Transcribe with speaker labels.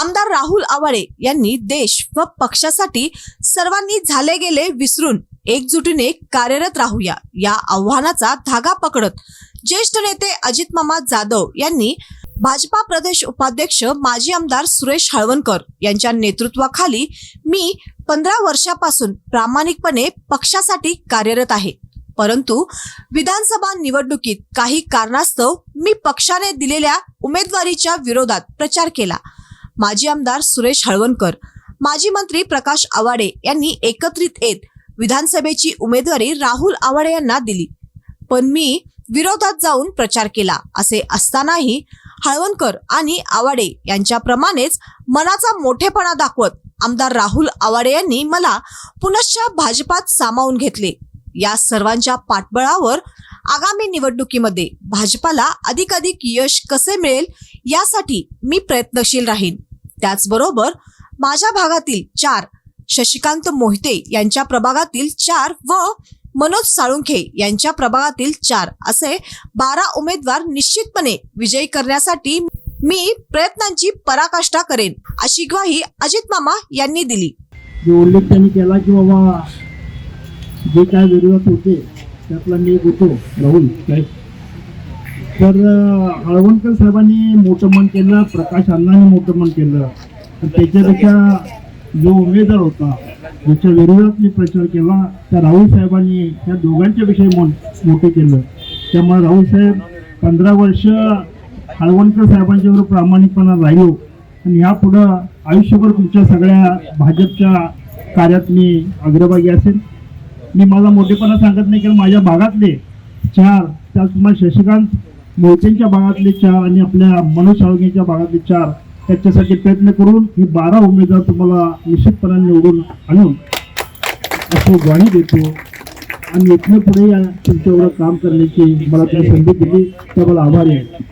Speaker 1: आमदार राहुल आवाळे यांनी देश व पक्षासाठी सर्वांनी झाले गेले विसरून एकजुटीने कार्यरत राहूया या आव्हानाचा धागा पकडत ज्येष्ठ नेते अजित मामा जाधव यांनी भाजपा प्रदेश उपाध्यक्ष माजी आमदार सुरेश हळवणकर यांच्या नेतृत्वाखाली मी पंधरा वर्षापासून प्रामाणिकपणे पक्षासाठी कार्यरत आहे. परंतु विधानसभा निवडणुकीत काही कारणास्तव मी पक्षाने दिलेल्या उमेदवारीच्या विरोधात प्रचार केला. माजी आमदार सुरेश हळवणकर माजी मंत्री प्रकाश आवाडे यांनी एकत्रित येत विधानसभेची उमेदवारी राहुल आवाडे यांना दिली. पण मी विरोधात जाऊन प्रचार केला असे असतानाही हळवणकर आणि आवाडे यांच्याप्रमाणेच मनाचा मोठेपणा दाखवत आमदार राहुल आवाडे यांनी मला पुनश्च भाजपात सामावून घेतले. या सर्वांच्या पाठबळावर आगामी निवडणुकीमध्ये भाजपाला अधिकाधिक यश कसे मिळेल यासाठी मी प्रयत्नशील राहीन. त्याचबरोबर माझ्या भागातील चार शशिकांत मोहिते यांच्या प्रभागातील चार व मनोज साळुंखे यांच्या प्रभागातील चार असे बारा उमेदवार निश्चितपणे विजयी करण्यासाठी मी प्रयत्नांची पराकाष्ठा करेन अशी ग्वाही अजित मामा यांनी दिली.
Speaker 2: जो उल्लेख त्यांनी केला की बाबा जे काय विरोधात होते त्यातला मी होतो राहुल. तर हळवणकर साहेबांनी मोठं मन केलं प्रकाश अण्णांनी मोठं मन केलं. त्याच्यापेक्षा जो उमेदवार होता ज्याच्या विरोधात मी प्रचार केला त्या राहुल साहेबांनी त्या दोघांच्या विषयी मन मोठं केलं. त्यामुळे राहुल साहेब पंधरा वर्ष हळवणकर साहेबांच्यावर प्रामाणिकपणा राहिलो. आणि यापुढं आयुष्यभर तुमच्या सगळ्या भाजपच्या कार्यात मी अग्रभागी असेल मी माझा मोठेपणा सांगत नाही कारण माझ्या भागातले चार त्याचप्रमाणे शशिकांत मोर्चेंच्या भागातले चार आणि आपल्या मनोज साळुंकेच्या भागातले चार त्याच्यासाठी प्रयत्न करून हे बारा उमेदवार तुम्हाला निश्चितपणाने निवडून आणून अशी ग्वाही देतो. आणि इथनं पुढे या तुमच्यावर काम करण्याची मला काही संधी दिली. त्या मला आभारी आहे.